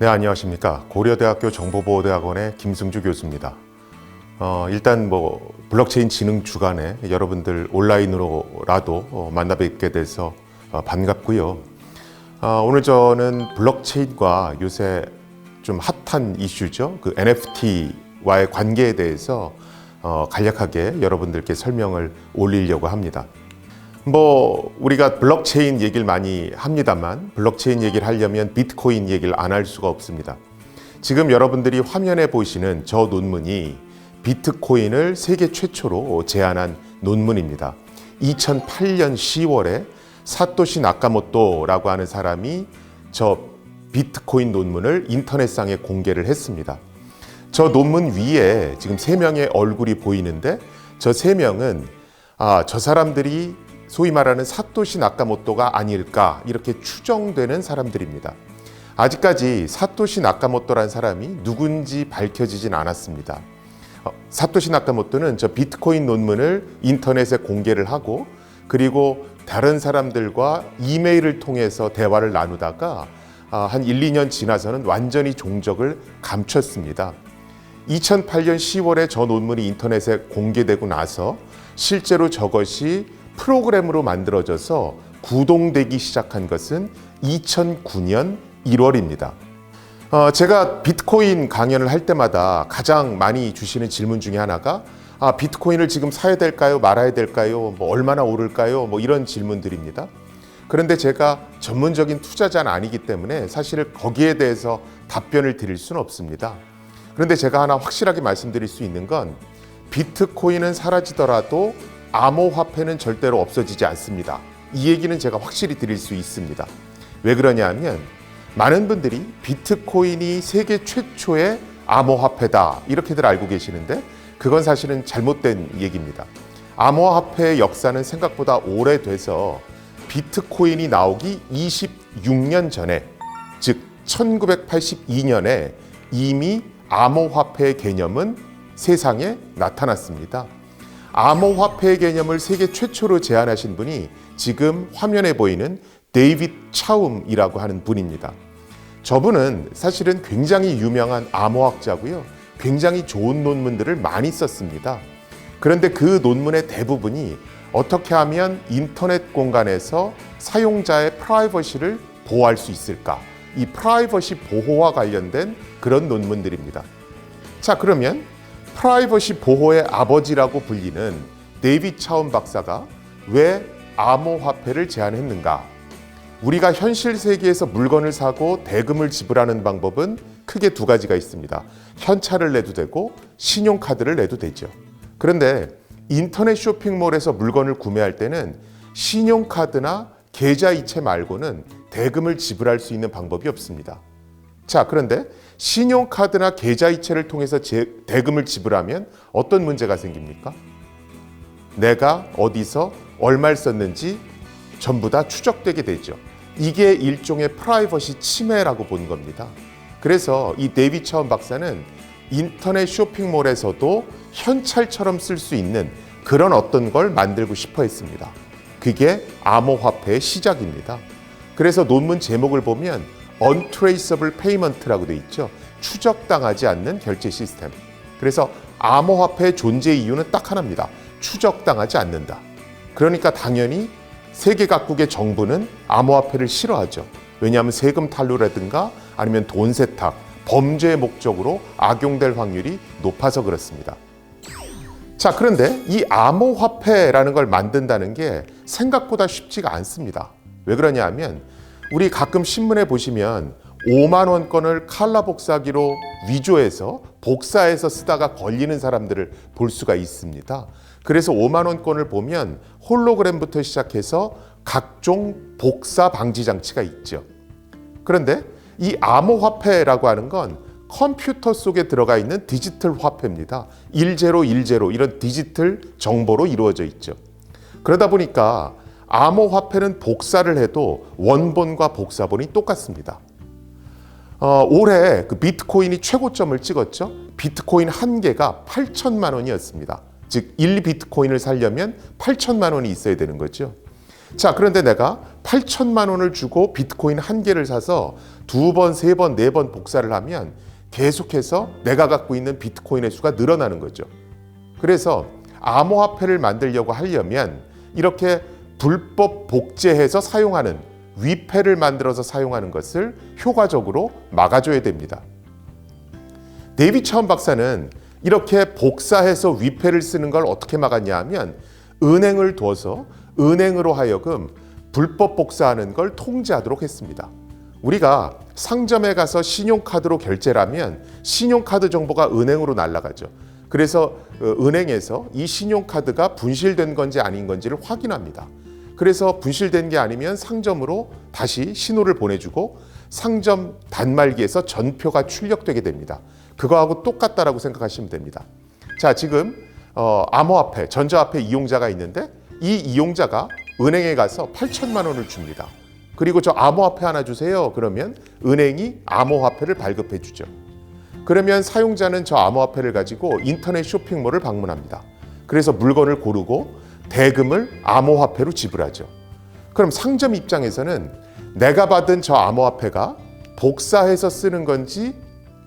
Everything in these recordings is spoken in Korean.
네, 안녕하십니까. 고려대학교 정보보호대학원의 김승주 교수입니다. 어, 일단 뭐 블록체인 진흥 주간에 여러분들 온라인으로라도 어, 만나 뵙게 돼서 어, 반갑고요. 어, 오늘 저는 블록체인과 요새 좀 핫한 이슈죠. 그 NFT와의 관계에 대해서 어, 간략하게 여러분들께 설명을 올리려고 합니다. 뭐 우리가 블록체인 얘기를 많이 합니다만 블록체인 얘기를 하려면 비트코인 얘기를 안 할 수가 없습니다. 지금 여러분들이 화면에 보시는 저 논문이 비트코인을 세계 최초로 제안한 논문입니다. 2008년 10월에 사토시 나카모토라고 하는 사람이 저 비트코인 논문을 인터넷상에 공개를 했습니다. 저 논문 위에 지금 세 명의 얼굴이 보이는데 저 세 명은 아, 저 사람들이 소위 말하는 사토시 나카모토가 아닐까 이렇게 추정되는 사람들입니다. 아직까지 사토시 나카모토라는 사람이 누군지 밝혀지진 않았습니다. 어, 사토시 나카모토는 저 비트코인 논문을 인터넷에 공개를 하고 그리고 다른 사람들과 이메일을 통해서 대화를 나누다가 아, 한 1, 2년 지나서는 완전히 종적을 감췄습니다. 2008년 10월에 저 논문이 인터넷에 공개되고 나서 실제로 저것이 프로그램으로 만들어져서 구동되기 시작한 것은 2009년 1월입니다. 어, 제가 비트코인 강연을 할 때마다 가장 많이 주시는 질문 중에 하나가 아, 비트코인을 지금 사야 될까요? 말아야 될까요? 뭐 얼마나 오를까요? 뭐 이런 질문들입니다. 그런데 제가 전문적인 투자자는 아니기 때문에 사실 거기에 대해서 답변을 드릴 수는 없습니다. 그런데 제가 하나 확실하게 말씀드릴 수 있는 건 비트코인은 사라지더라도 암호화폐는 절대로 없어지지 않습니다. 이 얘기는 제가 확실히 드릴 수 있습니다. 왜 그러냐면 많은 분들이 비트코인이 세계 최초의 암호화폐다 이렇게들 알고 계시는데 그건 사실은 잘못된 얘기입니다. 암호화폐의 역사는 생각보다 오래돼서 비트코인이 나오기 26년 전에 즉 1982년에 이미 암호화폐의 개념은 세상에 나타났습니다. 암호화폐의 개념을 세계 최초로 제안하신 분이 지금 화면에 보이는 데이빗 차움이라고 하는 분입니다. 저분은 사실은 굉장히 유명한 암호학자고요. 굉장히 좋은 논문들을 많이 썼습니다. 그런데 그 논문의 대부분이 어떻게 하면 인터넷 공간에서 사용자의 프라이버시를 보호할 수 있을까? 이 프라이버시 보호와 관련된 그런 논문들입니다. 자, 그러면 프라이버시 보호의 아버지라고 불리는 데이빗 차움 박사가 왜 암호화폐를 제안했는가? 우리가 현실 세계에서 물건을 사고 대금을 지불하는 방법은 크게 두 가지가 있습니다. 현찰을 내도 되고 신용카드를 내도 되죠. 그런데 인터넷 쇼핑몰에서 물건을 구매할 때는 신용카드나 계좌이체 말고는 대금을 지불할 수 있는 방법이 없습니다. 자, 그런데 신용카드나 계좌이체를 통해서 제, 대금을 지불하면 어떤 문제가 생깁니까? 내가 어디서 얼마를 썼는지 전부 다 추적되게 되죠. 이게 일종의 프라이버시 침해라고 본 겁니다. 그래서 이 데이비 차원 박사는 인터넷 쇼핑몰에서도 현찰처럼 쓸 수 있는 그런 어떤 걸 만들고 싶어 했습니다. 그게 암호화폐의 시작입니다. 그래서 논문 제목을 보면 Untraceable Payment라고 돼 있죠. 추적당하지 않는 결제 시스템. 그래서 암호화폐의 존재 이유는 딱 하나입니다. 추적당하지 않는다. 그러니까 당연히 세계 각국의 정부는 암호화폐를 싫어하죠. 왜냐하면 세금 탈루라든가 아니면 돈 세탁, 범죄의 목적으로 악용될 확률이 높아서 그렇습니다. 자, 그런데 이 암호화폐라는 걸 만든다는 게 생각보다 쉽지가 않습니다. 왜 그러냐 하면 우리 가끔 신문에 보시면 5만 원권을 칼라 복사기로 위조해서 복사해서 쓰다가 걸리는 사람들을 볼 수가 있습니다. 그래서 5만 원권을 보면 홀로그램부터 시작해서 각종 복사 방지 장치가 있죠. 그런데 이 암호화폐라고 하는 건 컴퓨터 속에 들어가 있는 디지털 화폐입니다. 1010 이런 디지털 정보로 이루어져 있죠. 그러다 보니까 암호화폐는 복사를 해도 원본과 복사본이 똑같습니다. 어, 올해 그 비트코인이 최고점을 찍었죠. 비트코인 한 개가 8천만 원이었습니다. 즉 1 비트코인을 살려면 8천만 원이 있어야 되는 거죠. 자, 그런데 내가 8천만 원을 주고 비트코인 한 개를 사서 두 번, 세 번, 네 번 복사를 하면 계속해서 내가 갖고 있는 비트코인의 수가 늘어나는 거죠. 그래서 암호화폐를 만들려고 하려면 이렇게 불법 복제해서 사용하는 위패를 만들어서 사용하는 것을 효과적으로 막아줘야 됩니다. 데이비 차원 박사는 이렇게 복사해서 위패를 쓰는 걸 어떻게 막았냐 하면 은행을 둬서 은행으로 하여금 불법 복사하는 걸 통제하도록 했습니다. 우리가 상점에 가서 신용카드로 결제를 하면 신용카드 정보가 은행으로 날아가죠. 그래서 어, 은행에서 이 신용카드가 분실된 건지 아닌 건지를 확인합니다. 그래서 분실된 게 아니면 상점으로 다시 신호를 보내주고 상점 단말기에서 전표가 출력되게 됩니다. 그거하고 똑같다라고 생각하시면 됩니다. 자, 지금 어, 암호화폐, 전자화폐 이용자가 있는데 이 이용자가 은행에 가서 8천만 원을 줍니다. 그리고 저 암호화폐 하나 주세요. 그러면 은행이 암호화폐를 발급해 주죠. 그러면 사용자는 저 암호화폐를 가지고 인터넷 쇼핑몰을 방문합니다. 그래서 물건을 고르고 대금을 암호화폐로 지불하죠. 그럼 상점 입장에서는 내가 받은 저 암호화폐가 복사해서 쓰는 건지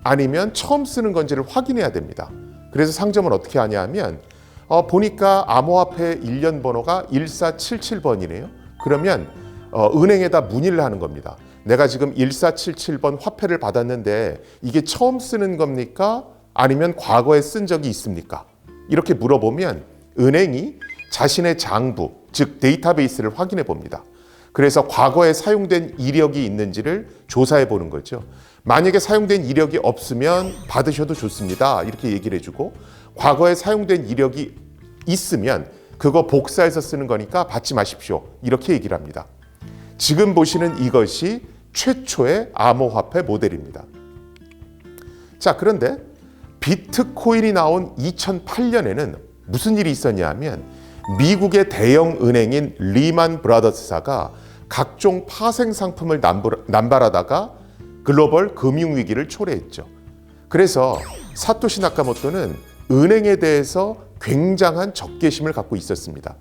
아니면 처음 쓰는 건지를 확인해야 됩니다. 그래서 상점은 어떻게 하냐 하면 어, 보니까 암호화폐 일련 번호가 1477번이네요. 그러면 어, 은행에다 문의를 하는 겁니다. 내가 지금 1477번 화폐를 받았는데 이게 처음 쓰는 겁니까? 아니면 과거에 쓴 적이 있습니까? 이렇게 물어보면 은행이 자신의 장부, 즉 데이터베이스를 확인해 봅니다. 그래서 과거에 사용된 이력이 있는지를 조사해 보는 거죠. 만약에 사용된 이력이 없으면 받으셔도 좋습니다. 이렇게 얘기를 해주고 과거에 사용된 이력이 있으면 그거 복사해서 쓰는 거니까 받지 마십시오. 이렇게 얘기를 합니다. 지금 보시는 이것이 최초의 암호화폐 모델입니다. 자, 그런데 비트코인이 나온 2008년에는 무슨 일이 있었냐 하면 미국의 대형 은행인 리만 브라더스사가 각종 파생 상품을 남발하다가 글로벌 금융 위기를 초래했죠. 그래서 사토시 나카모토는 은행에 대해서 굉장한 적개심을 갖고 있었습니다.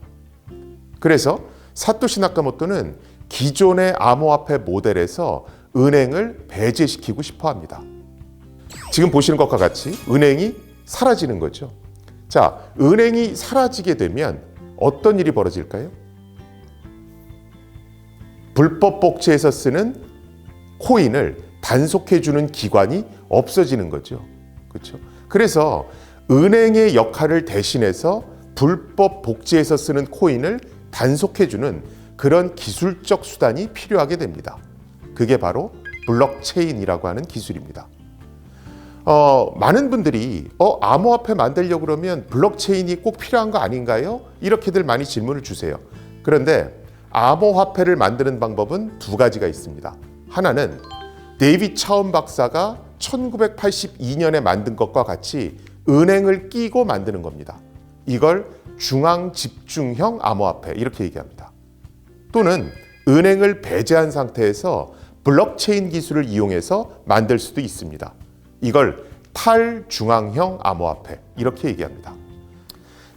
그래서 사토시 나카모토는 기존의 암호화폐 모델에서 은행을 배제시키고 싶어 합니다. 지금 보시는 것과 같이 은행이 사라지는 거죠. 자, 은행이 사라지게 되면 어떤 일이 벌어질까요? 불법 복제해서 쓰는 코인을 단속해 주는 기관이 없어지는 거죠. 그렇죠? 그래서 은행의 역할을 대신해서 불법 복제해서 쓰는 코인을 단속해 주는 그런 기술적 수단이 필요하게 됩니다. 그게 바로 블록체인이라고 하는 기술입니다. 어, 많은 분들이 어, 암호화폐 만들려고 그러면 블록체인이 꼭 필요한 거 아닌가요? 이렇게들 많이 질문을 주세요. 그런데 암호화폐를 만드는 방법은 두 가지가 있습니다. 하나는 데이비 차움 박사가 1982년에 만든 것과 같이 은행을 끼고 만드는 겁니다. 이걸 중앙 집중형 암호화폐 이렇게 얘기합니다. 또는 은행을 배제한 상태에서 블록체인 기술을 이용해서 만들 수도 있습니다. 이걸 탈중앙형 암호화폐 이렇게 얘기합니다.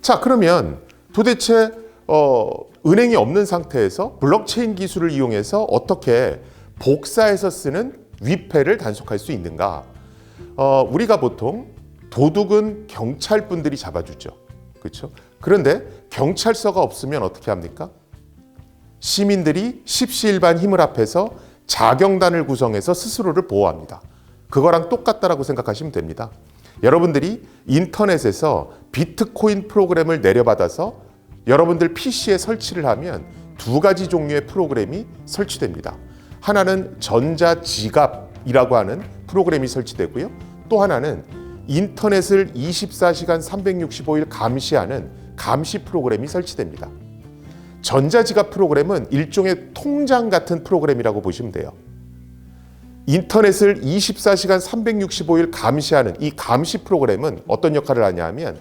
자 그러면 도대체 어, 은행이 없는 상태에서 블록체인 기술을 이용해서 어떻게 복사해서 쓰는 위패를 단속할 수 있는가? 어, 우리가 보통 도둑은 경찰 분들이 잡아주죠. 그렇죠? 그런데 경찰서가 없으면 어떻게 합니까? 시민들이 십시일반 힘을 합해서 자경단을 구성해서 스스로를 보호합니다. 그거랑 똑같다라고 생각하시면 됩니다. 여러분들이 인터넷에서 비트코인 프로그램을 내려받아서 여러분들 PC에 설치를 하면 두 가지 종류의 프로그램이 설치됩니다. 하나는 전자지갑이라고 하는 프로그램이 설치되고요. 또 하나는 인터넷을 24시간 365일 감시하는 감시 프로그램이 설치됩니다. 전자지갑 프로그램은 일종의 통장 같은 프로그램이라고 보시면 돼요. 인터넷을 24시간 365일 감시하는 이 감시 프로그램은 어떤 역할을 하냐 하면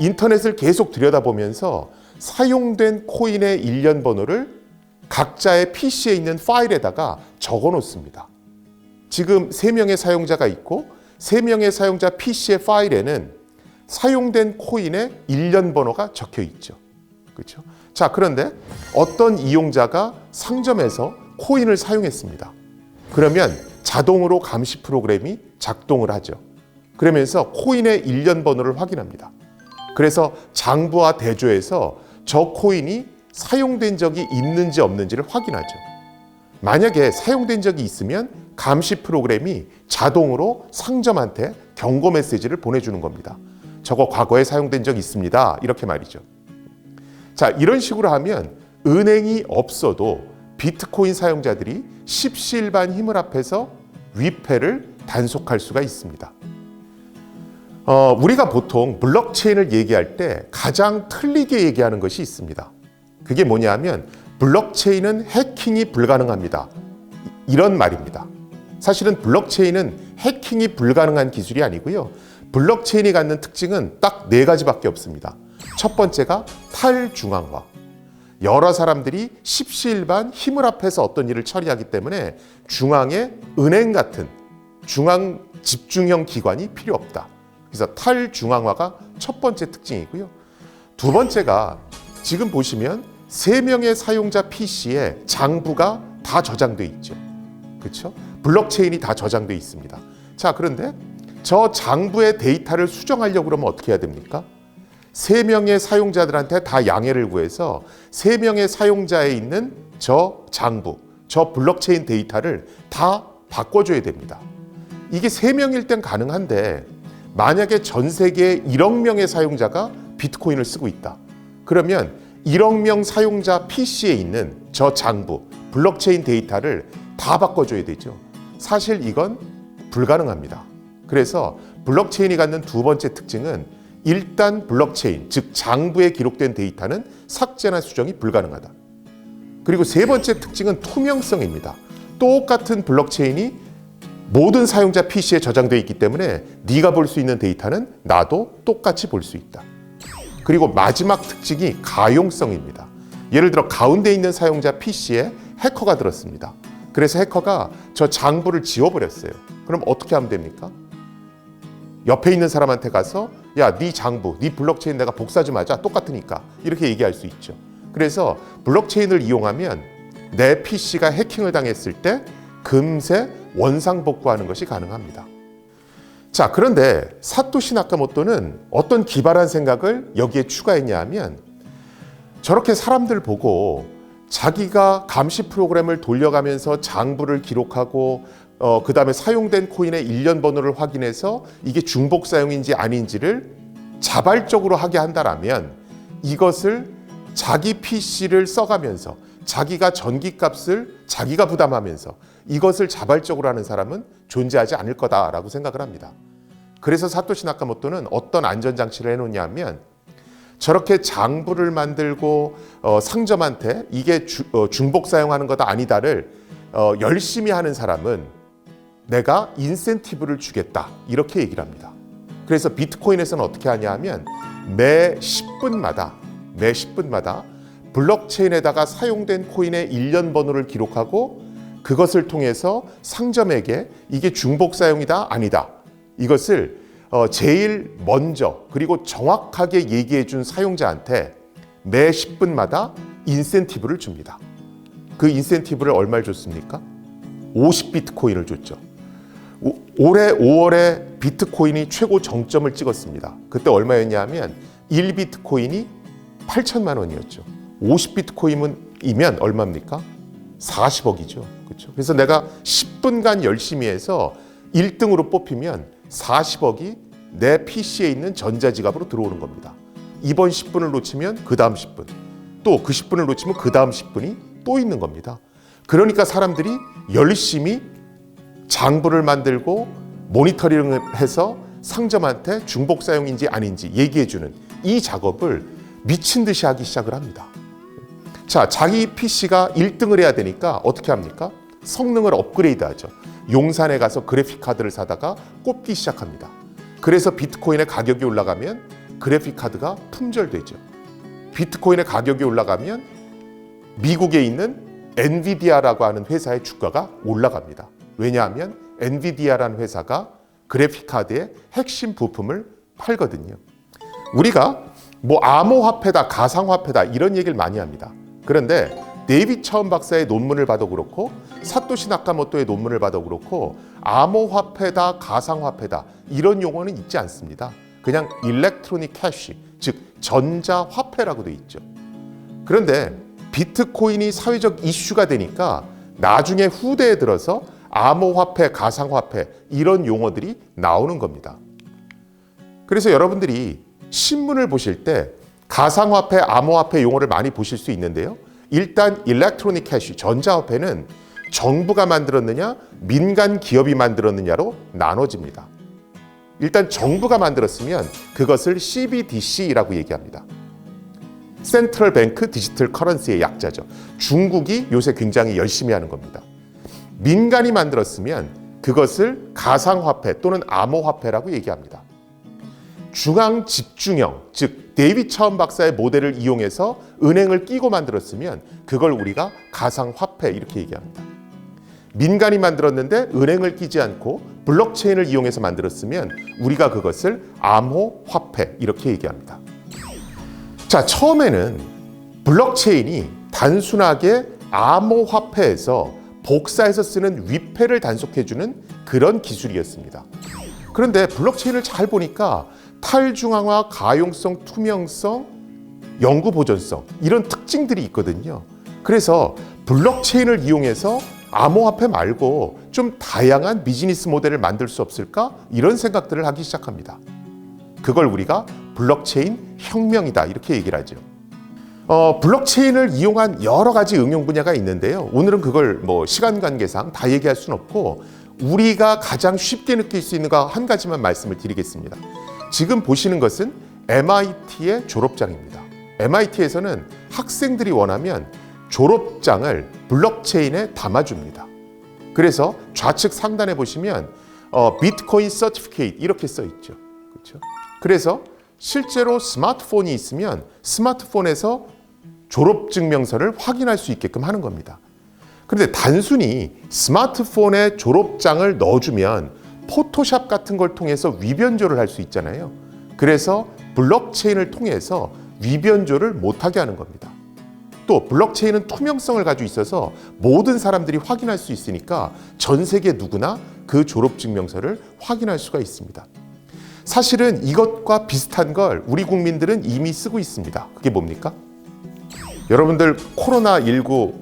인터넷을 계속 들여다보면서 사용된 코인의 일련 번호를 각자의 PC에 있는 파일에다가 적어 놓습니다. 지금 3명의 사용자가 있고 3명의 사용자 PC의 파일에는 사용된 코인의 일련 번호가 적혀 있죠. 그렇죠? 자, 그런데 어떤 이용자가 상점에서 코인을 사용했습니다. 그러면 자동으로 감시 프로그램이 작동을 하죠. 그러면서 코인의 일련 번호를 확인합니다. 그래서 장부와 대조해서 저 코인이 사용된 적이 있는지 없는지를 확인하죠. 만약에 사용된 적이 있으면 감시 프로그램이 자동으로 상점한테 경고 메시지를 보내주는 겁니다. 저거 과거에 사용된 적 있습니다. 이렇게 말이죠. 자, 이런 식으로 하면 은행이 없어도 비트코인 사용자들이 십시일반 힘을 합해서 위패를 단속할 수가 있습니다. 어, 우리가 보통 블록체인을 얘기할 때 가장 틀리게 얘기하는 것이 있습니다. 그게 뭐냐면 블록체인은 해킹이 불가능합니다. 이런 말입니다. 사실은 블록체인은 해킹이 불가능한 기술이 아니고요. 블록체인이 갖는 특징은 딱 네 가지밖에 없습니다. 첫 번째가 탈중앙화. 여러 사람들이 십시일반 힘을 합해서 어떤 일을 처리하기 때문에 중앙에 은행 같은 중앙 집중형 기관이 필요 없다. 그래서 탈중앙화가 첫 번째 특징이고요. 두 번째가 지금 보시면 세 명의 사용자 PC에 장부가 다 저장돼 있죠. 그렇죠? 블록체인이 다 저장돼 있습니다. 자, 그런데 저 장부의 데이터를 수정하려고 그러면 어떻게 해야 됩니까? 세 명의 사용자들한테 다 양해를 구해서 세 명의 사용자에 있는 저 장부, 저 블록체인 데이터를 다 바꿔줘야 됩니다. 이게 세 명일 땐 가능한데 만약에 전 세계에 1억 명의 사용자가 비트코인을 쓰고 있다. 그러면 1억 명 사용자 PC에 있는 저 장부, 블록체인 데이터를 다 바꿔줘야 되죠. 사실 이건 불가능합니다. 그래서 블록체인이 갖는 두 번째 특징은 일단 블록체인, 즉 장부에 기록된 데이터는 삭제나 수정이 불가능하다. 그리고 세 번째 특징은 투명성입니다. 똑같은 블록체인이 모든 사용자 PC에 저장되어 있기 때문에 네가 볼 수 있는 데이터는 나도 똑같이 볼 수 있다. 그리고 마지막 특징이 가용성입니다. 예를 들어 가운데 있는 사용자 PC에 해커가 들었습니다. 그래서 해커가 저 장부를 지워버렸어요. 그럼 어떻게 하면 됩니까? 옆에 있는 사람한테 가서 야, 네 장부, 네 블록체인 내가 복사 좀 하자. 똑같으니까. 이렇게 얘기할 수 있죠. 그래서 블록체인을 이용하면 내 PC가 해킹을 당했을 때 금세 원상 복구하는 것이 가능합니다. 자, 그런데 사토시 나카모토는 어떤 기발한 생각을 여기에 추가했냐 하면 저렇게 사람들 보고 자기가 감시 프로그램을 돌려가면서 장부를 기록하고 어, 그 다음에 사용된 코인의 일련 번호를 확인해서 이게 중복 사용인지 아닌지를 자발적으로 하게 한다라면 이것을 자기 PC를 써가면서 자기가 전기값을 자기가 부담하면서 이것을 자발적으로 하는 사람은 존재하지 않을 거다라고 생각을 합니다. 그래서 사토시 나카모토는 어떤 안전장치를 해놓냐면 저렇게 장부를 만들고 어, 상점한테 이게 주, 어, 중복 사용하는 거다 아니다를 어, 열심히 하는 사람은 내가 인센티브를 주겠다 이렇게 얘기를 합니다. 그래서 비트코인에서는 어떻게 하냐 하면 매 10분마다 매 10분마다 블록체인에다가 사용된 코인의 일련 번호를 기록하고 그것을 통해서 상점에게 이게 중복 사용이다 아니다 이것을 어, 제일 먼저 그리고 정확하게 얘기해 준 사용자한테 매 10분마다 인센티브를 줍니다. 그 인센티브를 얼마를 줬습니까? 50비트코인을 줬죠. 오- 올해 5월에 비트코인이 최고 정점을 찍었습니다. 그때 얼마였냐 하면 1비트코인이 8천만 원이었죠. 50비트코인이면 얼마입니까? 40억이죠. 그렇죠. 그래서 내가 10분간 열심히 해서 1등으로 뽑히면 40억이 내 PC에 있는 전자지갑으로 들어오는 겁니다. 이번 10분을 놓치면 그 다음 10분, 또 그 10분을 놓치면 그 다음 10분이 또 있는 겁니다. 그러니까 사람들이 열심히 장부를 만들고 모니터링을 해서 상점한테 중복 사용인지 아닌지 얘기해 주는 이 작업을 미친 듯이 하기 시작을 합니다. 자, 자기 PC가 1등을 해야 되니까 어떻게 합니까? 성능을 업그레이드 하죠. 용산에 가서 그래픽 카드를 사다가 꼽기 시작합니다. 그래서 비트코인의 가격이 올라가면 그래픽 카드가 품절되죠. 비트코인의 가격이 올라가면 미국에 있는 엔비디아라고 하는 회사의 주가가 올라갑니다. 왜냐하면 엔비디아라는 회사가 그래픽 카드의 핵심 부품을 팔거든요. 우리가 뭐 암호화폐다, 가상화폐다 이런 얘기를 많이 합니다. 그런데 데이비 차운 박사의 논문을 봐도 그렇고 사토시 나카모토의 논문을 봐도 그렇고 암호화폐다, 가상화폐다 이런 용어는 있지 않습니다. 그냥 일렉트로닉 캐시, 즉 전자화폐라고 돼 있죠. 그런데 비트코인이 사회적 이슈가 되니까 나중에 후대에 들어서 암호화폐, 가상화폐 이런 용어들이 나오는 겁니다. 그래서 여러분들이 신문을 보실 때 가상화폐, 암호화폐 용어를 많이 보실 수 있는데요. 일단 일렉트로닉 캐시, 전자화폐는 정부가 만들었느냐, 민간 기업이 만들었느냐로 나눠집니다. 일단 정부가 만들었으면 그것을 CBDC라고 얘기합니다. 센트럴 뱅크 디지털 커런시의 약자죠. 중국이 요새 굉장히 열심히 하는 겁니다. 민간이 만들었으면 그것을 가상화폐 또는 암호화폐라고 얘기합니다. 중앙 집중형, 즉 데이비 차원 박사의 모델을 이용해서 은행을 끼고 만들었으면 그걸 우리가 가상화폐 이렇게 얘기합니다. 민간이 만들었는데 은행을 끼지 않고 블록체인을 이용해서 만들었으면 우리가 그것을 암호화폐 이렇게 얘기합니다. 자, 처음에는 블록체인이 단순하게 암호화폐에서 복사해서 쓰는 위패를 단속해주는 그런 기술이었습니다. 그런데 블록체인을 잘 보니까 탈중앙화, 가용성, 투명성, 영구 보존성 이런 특징들이 있거든요. 그래서 블록체인을 이용해서 암호화폐 말고 좀 다양한 비즈니스 모델을 만들 수 없을까? 이런 생각들을 하기 시작합니다. 그걸 우리가 블록체인 혁명이다 이렇게 얘기를 하죠. 어, 블록체인을 이용한 여러 가지 응용 분야가 있는데요. 오늘은 그걸 뭐 시간 관계상 다 얘기할 수는 없고 우리가 가장 쉽게 느낄 수 있는 거한 가지만 말씀을 드리겠습니다. 지금 보시는 것은 MIT의 졸업장입니다. MIT에서는 학생들이 원하면 졸업장을 블록체인에 담아줍니다. 그래서 좌측 상단에 보시면 어, 비트코인 서티피케이트 이렇게 써 있죠. 그렇죠? 그래서 실제로 스마트폰이 있으면 스마트폰에서 졸업 증명서를 확인할 수 있게끔 하는 겁니다. 그런데 단순히 스마트폰에 졸업장을 넣어주면 포토샵 같은 걸 통해서 위변조를 할 수 있잖아요. 그래서 블록체인을 통해서 위변조를 못하게 하는 겁니다. 또 블록체인은 투명성을 가지고 있어서 모든 사람들이 확인할 수 있으니까 전 세계 누구나 그 졸업 증명서를 확인할 수가 있습니다. 사실은 이것과 비슷한 걸 우리 국민들은 이미 쓰고 있습니다. 그게 뭡니까? 여러분들 코로나19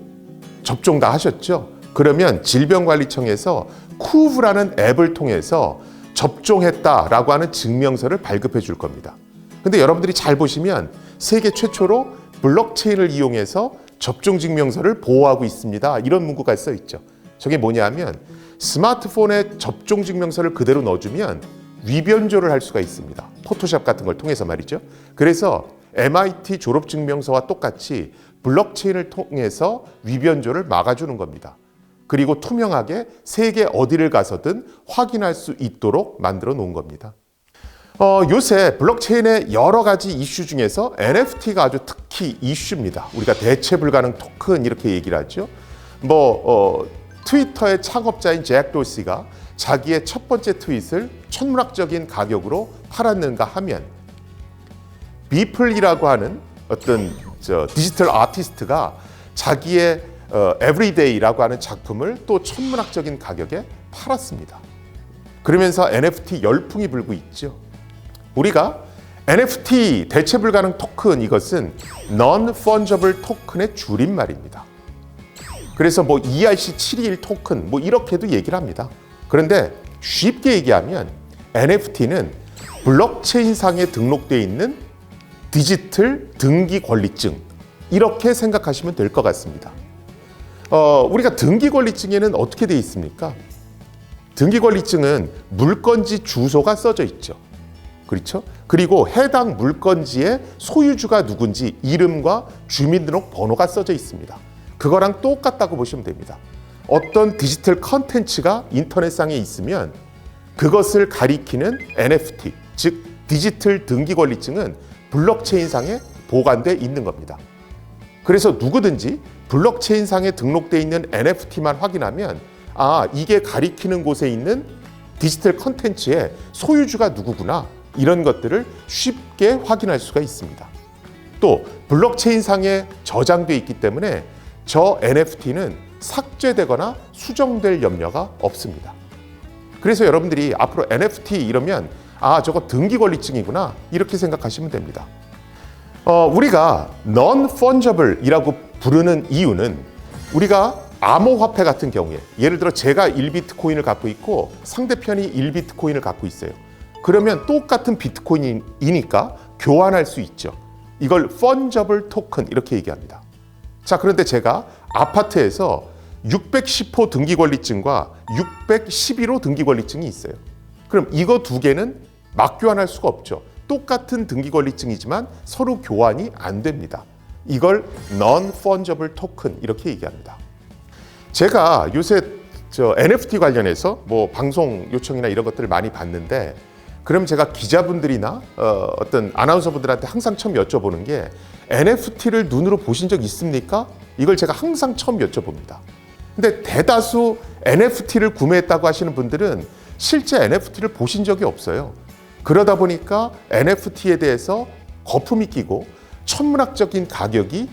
접종 다 하셨죠? 그러면 질병관리청에서 쿠브라는 앱을 통해서 접종했다라고 하는 증명서를 발급해 줄 겁니다. 근데 여러분들이 잘 보시면 세계 최초로 블록체인을 이용해서 접종 증명서를 보호하고 있습니다. 이런 문구가 써 있죠. 저게 뭐냐면 스마트폰에 접종 증명서를 그대로 넣어주면 위변조를 할 수가 있습니다. 포토샵 같은 걸 통해서 말이죠. 그래서 MIT 졸업 증명서와 똑같이 블록체인을 통해서 위변조를 막아주는 겁니다. 그리고 투명하게 세계 어디를 가서든 확인할 수 있도록 만들어 놓은 겁니다. 어, 요새 블록체인의 여러 가지 이슈 중에서 NFT가 아주 특히 이슈입니다. 우리가 대체 불가능 토큰 이렇게 얘기를 하죠. 뭐 어, 트위터의 창업자인 잭 도시가 자기의 첫 번째 트윗을 천문학적인 가격으로 팔았는가 하면 비플이라고 하는 어떤 저 디지털 아티스트가 자기의 어, 에브리데이라고 하는 작품을 또 천문학적인 가격에 팔았습니다. 그러면서 NFT 열풍이 불고 있죠. 우리가 NFT 대체 불가능 토큰 이것은 Non-Fungible 토큰의 줄임말입니다. 그래서 뭐 ERC721 토큰 뭐 이렇게도 얘기를 합니다. 그런데 쉽게 얘기하면 NFT는 블록체인 상에 등록되어 있는 디지털 등기 권리증 이렇게 생각하시면 될 것 같습니다. 어, 우리가 등기 권리증에는 어떻게 되어 있습니까? 등기 권리증은 물건지 주소가 써져 있죠. 그렇죠? 그리고 해당 물건지의 소유주가 누군지 이름과 주민등록 번호가 써져 있습니다. 그거랑 똑같다고 보시면 됩니다. 어떤 디지털 컨텐츠가 인터넷상에 있으면 그것을 가리키는 NFT, 즉 디지털 등기 권리증은 블록체인상에 보관돼 있는 겁니다. 그래서 누구든지 블록체인상에 등록돼 있는 NFT만 확인하면 아 이게 가리키는 곳에 있는 디지털 컨텐츠의 소유주가 누구구나 이런 것들을 쉽게 확인할 수가 있습니다. 또 블록체인 상에 저장돼 있기 때문에 저 NFT는 삭제되거나 수정될 염려가 없습니다. 그래서 여러분들이 앞으로 NFT 이러면 아 저거 등기 권리증이구나 이렇게 생각하시면 됩니다. 어, 우리가 non-fungible이라고 부르는 이유는 우리가 암호화폐 같은 경우에 예를 들어 제가 1비트코인을 갖고 있고 상대편이 1비트코인을 갖고 있어요. 그러면 똑같은 비트코인이니까 교환할 수 있죠. 이걸 fungible token 이렇게 얘기합니다. 자, 그런데 제가 아파트에서 610호 등기 권리증과 611호 등기 권리증이 있어요. 그럼 이거 두 개는 막 교환할 수가 없죠. 똑같은 등기 권리증이지만 서로 교환이 안 됩니다. 이걸 non-fungible token 이렇게 얘기합니다. 제가 요새 저 NFT 관련해서 뭐 방송 요청이나 이런 것들을 많이 받는데 그럼 제가 기자분들이나 어, 어떤 아나운서분들한테 항상 처음 여쭤보는 게 NFT를 눈으로 보신 적 있습니까? 이걸 제가 항상 처음 여쭤봅니다. 근데 대다수 NFT를 구매했다고 하시는 분들은 실제 NFT를 보신 적이 없어요. 그러다 보니까 NFT에 대해서 거품이 끼고 천문학적인 가격이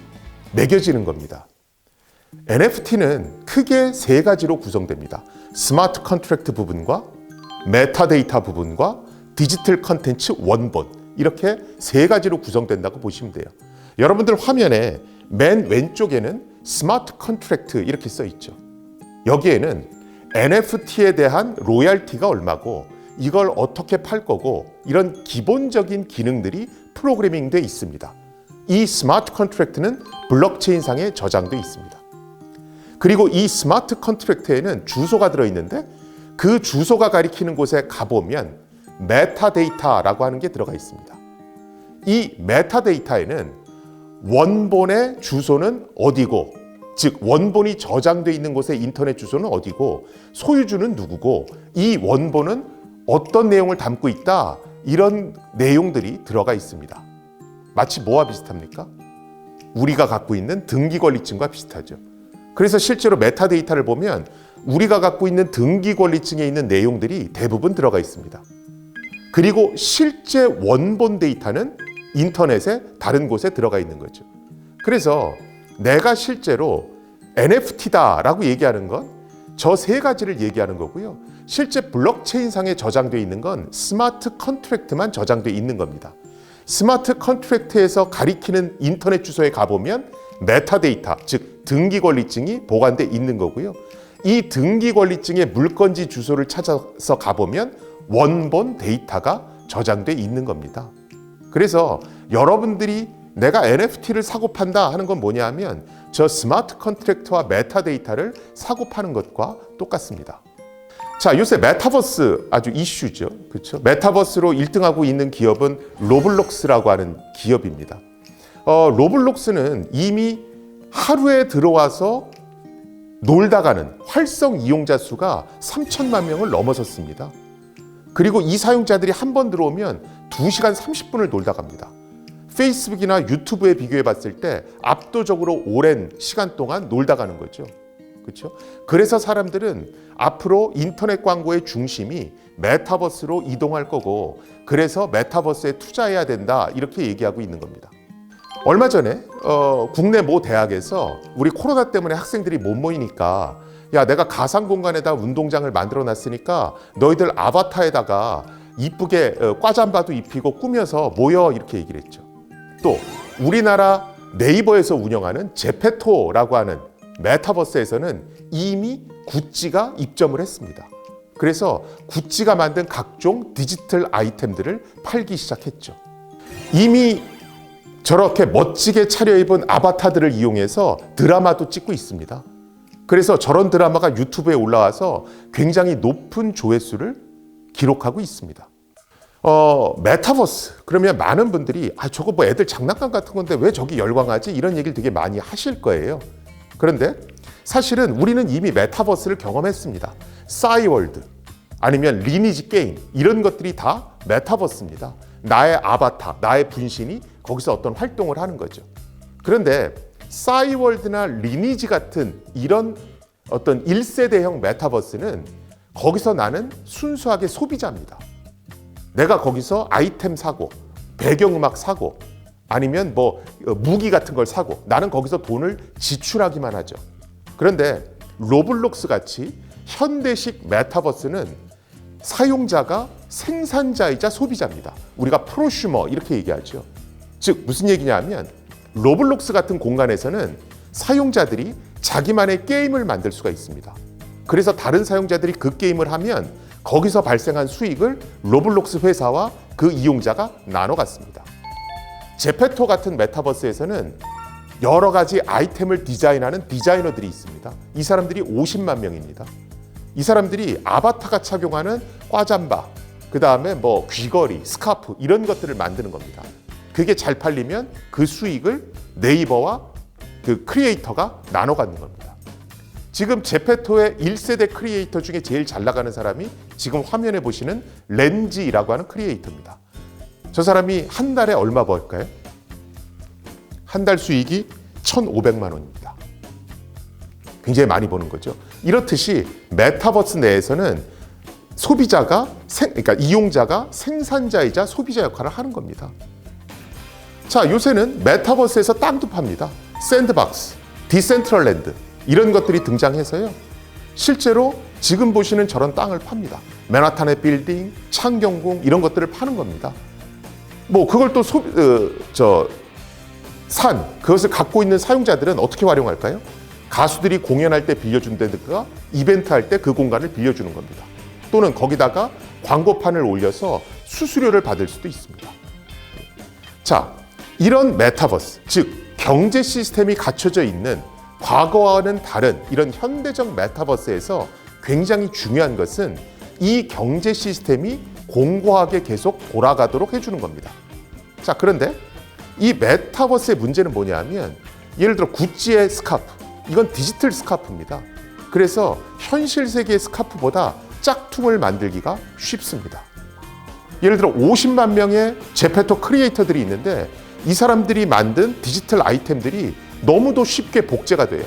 매겨지는 겁니다. NFT는 크게 세 가지로 구성됩니다. 스마트 컨트랙트 부분과 메타데이터 부분과 디지털 컨텐츠 원본 이렇게 세 가지로 구성된다고 보시면 돼요. 여러분들 화면에 맨 왼쪽에는 스마트 컨트랙트 이렇게 써 있죠. 여기에는 NFT에 대한 로얄티가 얼마고 이걸 어떻게 팔 거고 이런 기본적인 기능들이 프로그래밍 돼 있습니다. 이 스마트 컨트랙트는 블록체인 상에 저장돼 있습니다. 그리고 이 스마트 컨트랙트에는 주소가 들어 있는데 그 주소가 가리키는 곳에 가보면 메타데이터라고 하는 게 들어가 있습니다. 이 메타데이터에는 원본의 주소는 어디고 즉 원본이 저장돼 있는 곳의 인터넷 주소는 어디고 소유주는 누구고 이 원본은 어떤 내용을 담고 있다 이런 내용들이 들어가 있습니다. 마치 뭐와 비슷합니까? 우리가 갖고 있는 등기 권리증과 비슷하죠. 그래서 실제로 메타데이터를 보면 우리가 갖고 있는 등기 권리증에 있는 내용들이 대부분 들어가 있습니다. 그리고 실제 원본 데이터는 인터넷에 다른 곳에 들어가 있는 거죠. 그래서 내가 실제로 NFT다라고 얘기하는 건 저 세 가지를 얘기하는 거고요. 실제 블록체인 상에 저장되어 있는 건 스마트 컨트랙트만 저장되어 있는 겁니다. 스마트 컨트랙트에서 가리키는 인터넷 주소에 가보면 메타데이터, 즉 등기 권리증이 보관돼 있는 거고요. 이 등기 권리증의 물건지 주소를 찾아서 가보면 원본 데이터가 저장돼 있는 겁니다. 그래서 여러분들이 내가 NFT를 사고 판다 하는 건 뭐냐 하면 저 스마트 컨트랙트와 메타데이터를 사고 파는 것과 똑같습니다. 자, 요새 메타버스 아주 이슈죠. 그렇죠? 메타버스로 1등하고 있는 기업은 로블록스라고 하는 기업입니다. 어, 로블록스는 이미 하루에 들어와서 놀다 가는 활성 이용자 수가 3천만 명을 넘어섰습니다. 그리고 이 사용자들이 한 번 들어오면 2시간 30분을 놀다 갑니다. 페이스북이나 유튜브에 비교해 봤을 때 압도적으로 오랜 시간 동안 놀다 가는 거죠. 그렇죠? 그래서 사람들은 앞으로 인터넷 광고의 중심이 메타버스로 이동할 거고 그래서 메타버스에 투자해야 된다 이렇게 얘기하고 있는 겁니다. 얼마 전에 어, 국내 모 대학에서 우리 코로나 때문에 학생들이 못 모이니까 야 내가 가상 공간에다 운동장을 만들어 놨으니까 너희들 아바타에다가 이쁘게 어, 과잠바도 입히고 꾸며서 모여 이렇게 얘기를 했죠. 또 우리나라 네이버에서 운영하는 제페토라고 하는 메타버스에서는 이미 구찌가 입점을 했습니다. 그래서 구찌가 만든 각종 디지털 아이템들을 팔기 시작했죠. 이미 저렇게 멋지게 차려입은 아바타들을 이용해서 드라마도 찍고 있습니다. 그래서 저런 드라마가 유튜브에 올라와서 굉장히 높은 조회수를 기록하고 있습니다. 어, 메타버스. 그러면 많은 분들이 아, 저거 뭐 애들 장난감 같은 건데 왜 저기 열광하지? 이런 얘기를 되게 많이 하실 거예요. 그런데 사실은 우리는 이미 메타버스를 경험했습니다. 싸이월드 아니면 리니지 게임 이런 것들이 다 메타버스입니다. 나의 아바타, 나의 분신이 거기서 어떤 활동을 하는 거죠. 그런데 싸이월드나 리니지 같은 이런 어떤 1세대형 메타버스는 거기서 나는 순수하게 소비자입니다. 내가 거기서 아이템 사고, 배경음악 사고, 아니면 뭐 어, 무기 같은 걸 사고, 나는 거기서 돈을 지출하기만 하죠. 그런데 로블록스 같이 현대식 메타버스는 사용자가 생산자이자 소비자입니다. 우리가 프로슈머 이렇게 얘기하죠. 즉 무슨 얘기냐면 로블록스 같은 공간에서는 사용자들이 자기만의 게임을 만들 수가 있습니다. 그래서 다른 사용자들이 그 게임을 하면 거기서 발생한 수익을 로블록스 회사와 그 이용자가 나눠 갖습니다. 제페토 같은 메타버스에서는 여러 가지 아이템을 디자인하는 디자이너들이 있습니다. 이 사람들이 50만 명입니다. 이 사람들이 아바타가 착용하는 꽈잠바, 그 다음에 뭐 귀걸이, 스카프 이런 것들을 만드는 겁니다. 그게 잘 팔리면 그 수익을 네이버와 그 크리에이터가 나눠 갖는 겁니다. 지금 제페토의 1세대 크리에이터 중에 제일 잘 나가는 사람이 지금 화면에 보시는 렌지라고 하는 크리에이터입니다. 저 사람이 한 달에 얼마 벌까요? 한 달 수익이 1,500만 원입니다. 굉장히 많이 버는 거죠. 이렇듯이 메타버스 내에서는 소비자가 생, 그러니까 이용자가 생산자이자 소비자 역할을 하는 겁니다. 자, 요새는 메타버스에서 땅도 팝니다. 샌드박스, 디센트럴랜드 이런 것들이 등장해서요. 실제로 지금 보시는 저런 땅을 팝니다. 맨하탄의 빌딩, 창경궁 이런 것들을 파는 겁니다. 뭐 그걸 또 소, 어, 저 산, 그것을 갖고 있는 사용자들은 어떻게 활용할까요? 가수들이 공연할 때 빌려준다든가 이벤트 할 때 그 공간을 빌려주는 겁니다. 또는 거기다가 광고판을 올려서 수수료를 받을 수도 있습니다. 자, 이런 메타버스, 즉 경제 시스템이 갖춰져 있는 과거와는 다른 이런 현대적 메타버스에서 굉장히 중요한 것은 이 경제 시스템이 공고하게 계속 돌아가도록 해주는 겁니다. 자, 그런데 이 메타버스의 문제는 뭐냐면 예를 들어 구찌의 스카프 이건 디지털 스카프입니다. 그래서 현실 세계의 스카프보다 짝퉁을 만들기가 쉽습니다. 예를 들어 50만 명의 제페토 크리에이터들이 있는데 이 사람들이 만든 디지털 아이템들이 너무도 쉽게 복제가 돼요.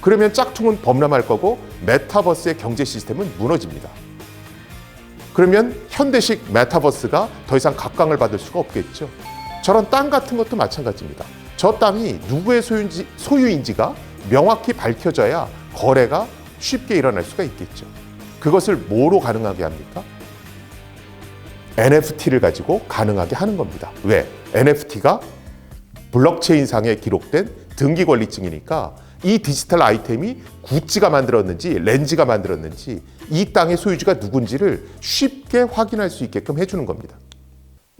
그러면 짝퉁은 범람할 거고 메타버스의 경제 시스템은 무너집니다. 그러면 현대식 메타버스가 더 이상 각광을 받을 수가 없겠죠. 저런 땅 같은 것도 마찬가지입니다. 저 땅이 누구의 소유인지, 소유인지가 명확히 밝혀져야 거래가 쉽게 일어날 수가 있겠죠. 그것을 뭐로 가능하게 합니까? NFT를 가지고 가능하게 하는 겁니다. 왜? NFT가 블록체인상에 기록된 등기 권리증이니까 이 디지털 아이템이 구찌가 만들었는지 렌즈가 만들었는지 이 땅의 소유주가 누군지를 쉽게 확인할 수 있게끔 해주는 겁니다.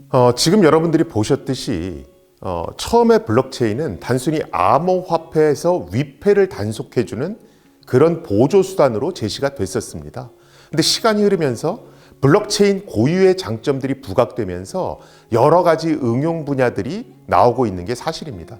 어, 지금 여러분들이 보셨듯이 어, 처음에 블록체인은 단순히 암호화폐에서 위패를 단속해주는 그런 보조 수단으로 제시가 됐었습니다. 근데 시간이 흐르면서 블록체인 고유의 장점들이 부각되면서 여러 가지 응용 분야들이 나오고 있는 게 사실입니다.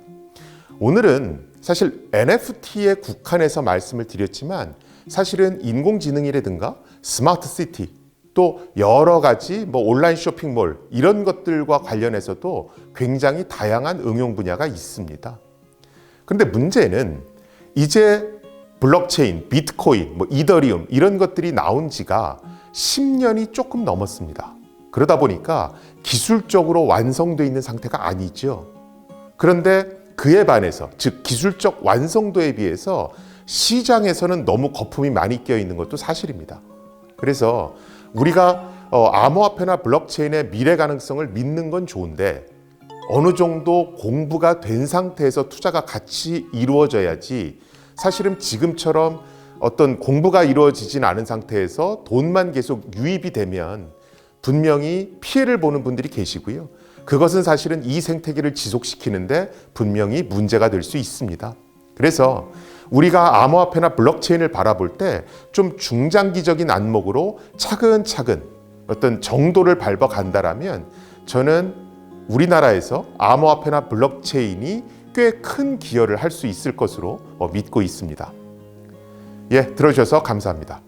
오늘은 사실 NFT에 국한해서 말씀을 드렸지만 사실은 인공지능이라든가 스마트 시티 또 여러 가지 뭐 온라인 쇼핑몰 이런 것들과 관련해서도 굉장히 다양한 응용 분야가 있습니다. 그런데 문제는 이제 블록체인, 비트코인, 뭐 이더리움 이런 것들이 나온 지가 10년이 조금 넘었습니다. 그러다 보니까 기술적으로 완성되어 있는 상태가 아니죠. 그런데 그에 반해서 즉 기술적 완성도에 비해서 시장에서는 너무 거품이 많이 끼어 있는 것도 사실입니다. 그래서 우리가 어, 암호화폐나 블록체인의 미래 가능성을 믿는 건 좋은데 어느 정도 공부가 된 상태에서 투자가 같이 이루어져야지 사실은 지금처럼 어떤 공부가 이루어지진 않은 상태에서 돈만 계속 유입이 되면 분명히 피해를 보는 분들이 계시고요. 그것은 사실은 이 생태계를 지속시키는데 분명히 문제가 될 수 있습니다. 그래서 우리가 암호화폐나 블록체인을 바라볼 때 좀 중장기적인 안목으로 차근차근 어떤 정도를 밟아 간다라면 저는 우리나라에서 암호화폐나 블록체인이 꽤 큰 기여를 할 수 있을 것으로 믿고 있습니다. 예, 들어주셔서 감사합니다.